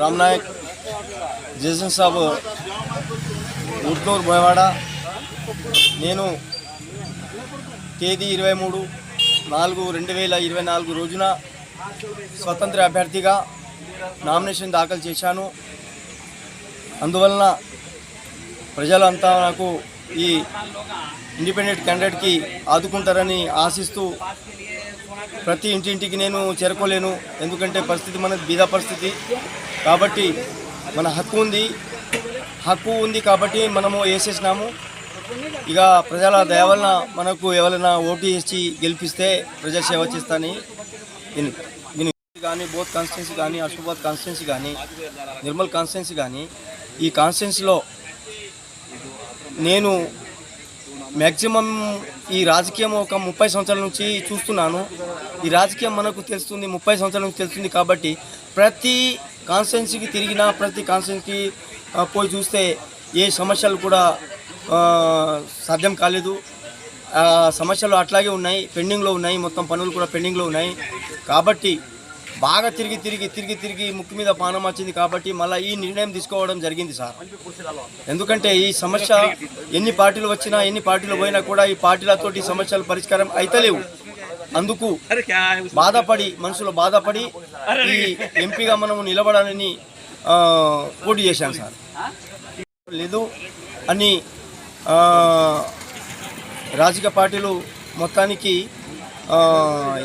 Ram Nayak Jason Sabu Utnoor Boyawada నేను తేదీ ఇరవై మూడు నాలుగు రెండు వేల ఇరవై నాలుగు రోజున స్వతంత్ర అభ్యర్థిగా నామినేషన్ దాఖలు చేశాను. అందువలన ప్రజలంతా నాకు ఈ ఇండిపెండెంట్ క్యాండిడేట్కి ఆదుకుంటారని ఆశిస్తూ ప్రతి ఇంటింటికి నేను చేరుకోలేను. ఎందుకంటే పరిస్థితి మన బీద పరిస్థితి. కాబట్టి మన హక్కు ఉంది. హక్కు ఉంది కాబట్టి మనము వేసేసినాము. ఇక ప్రజల దయ వలన మనకు ఎవరైనా ఓటు వేసి గెలిపిస్తే ప్రజాసేవ చేస్తానని దీని కానీ బోత్ కాన్స్టిట్యున్సీ కానీ అశోబాద్ కాన్స్టిట్యున్సీ కానీ నిర్మల్ కాన్స్టిట్యున్సీ కానీ ఈ కాన్స్టిట్యున్సీలో నేను మ్యాక్సిమం ఈ రాజకీయం ఒక ముప్పై సంవత్సరాల నుంచి చూస్తున్నాను. ఈ రాజకీయం మనకు తెలుస్తుంది ముప్పై సంవత్సరాల నుంచి తెలుస్తుంది కాబట్టి ప్రతి కాన్స్టిట్యున్సీకి తిరిగినా ప్రతి కాన్స్టిట్యున్సీకి పోయి చూస్తే ఏ సమస్యలు కూడా సాధ్యం కాలేదు. సమస్యలు అట్లాగే ఉన్నాయి పెండింగ్లో ఉన్నాయి మొత్తం పనులు కూడా పెండింగ్లో ఉన్నాయి. కాబట్టి బాగా తిరిగి తిరిగి తిరిగి తిరిగి ముక్కు మీద పానం వచ్చింది కాబట్టి మళ్ళీ ఈ నిర్ణయం తీసుకోవడం జరిగింది సార్. ఎందుకంటే ఈ సమస్య ఎన్ని పార్టీలు వచ్చినా ఎన్ని పార్టీలు పోయినా కూడా ఈ పార్టీలతోటి సమస్యలు పరిష్కారం అయితలేవు. అందుకు బాధపడి మనుషులు బాధపడి ఈ ఎంపీగా మనము నిలబడాలని పోటీ చేశాను సార్. లేదు అని రాజకీయ పార్టీలు మొత్తానికి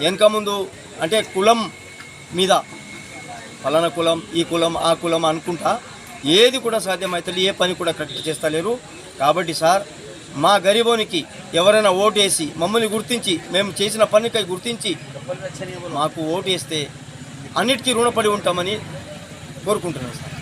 వెనక ముందు అంటే కులం మీద ఫలానా కులం ఈ కులం ఆ కులం అనుకుంటా ఏది కూడా సాధ్యమవుతుంది ఏ పని కూడా కరెక్ట్ చేస్తలేరు. కాబట్టి సార్ మా గరీబోనికి ఎవరైనా ఓటు వేసి మమ్మల్ని గుర్తించి మేము చేసిన పనికై గుర్తించి మాకు ఓటు వేస్తే అన్నిటికీ రుణపడి ఉంటామని కోరుకుంటున్నాను సార్.